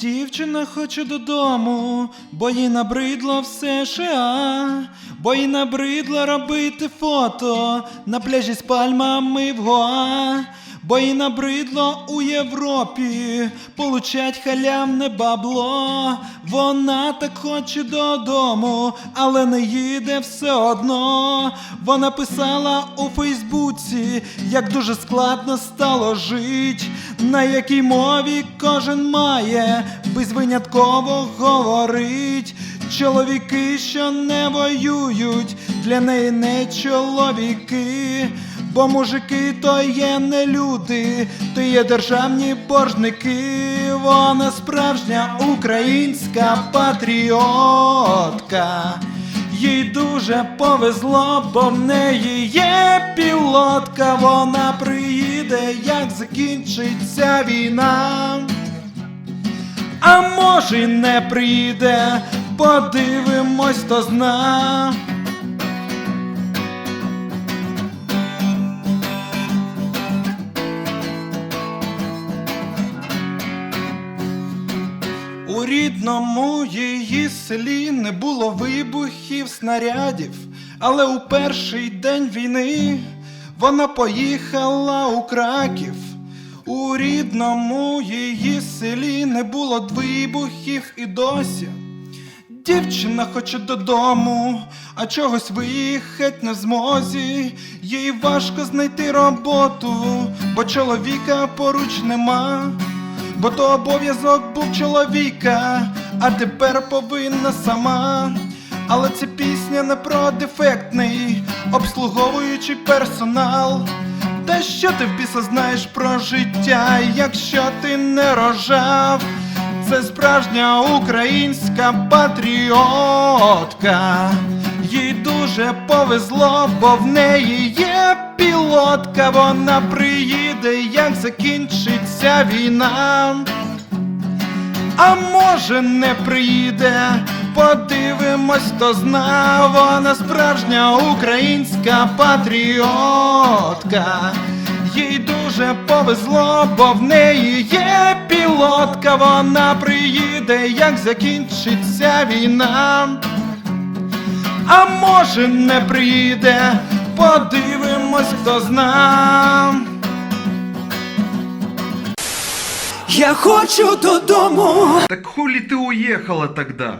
Дівчина хоче додому, бо їй набридло все США, бо їй набридло робити фото на пляжі з пальмами в Гоа, бо їй набридло у Європі получать халявне бабло. Вона так хоче додому, але не їде все одно. Вона писала у Фейсбуці, як дуже складно стало жить, на якій мові кожен має безвинятково говорить. Чоловіки, що не воюють, для неї не чоловіки. Бо мужики то є не люди, то є державні боржники. Вона справжня українська патріотка. Їй дуже повезло, бо в неї є пілотка. Вона приїде, як закінчиться війна. А може не приїде, подивимось, хто зна. У рідному її селі не було вибухів, снарядів, але у перший день війни вона поїхала у Краків. У рідному її селі не було вибухів і досі. Дівчина хоче додому, а чогось виїхать не змозі. Їй важко знайти роботу, бо чоловіка поруч нема. Бо то обов'язок був чоловіка, а тепер повинна сама. Але ця пісня не про дефектний, обслуговуючий персонал. Та що ти в біса знаєш про життя, якщо ти не рожав? Це справжня українська патріотка. Їй дуже повезло, бо в неї є пілотка. Вона приїде, як закінчиться війна. А може не приїде, подивимось, хто зна, вона справжня українська патріотка. Їй дуже повезло, бо в неї є пілотка, вона приїде, як закінчиться війна. А може не приїде, подивимось, хто зна. Я хочу додому. Так хули ты уехала тогда?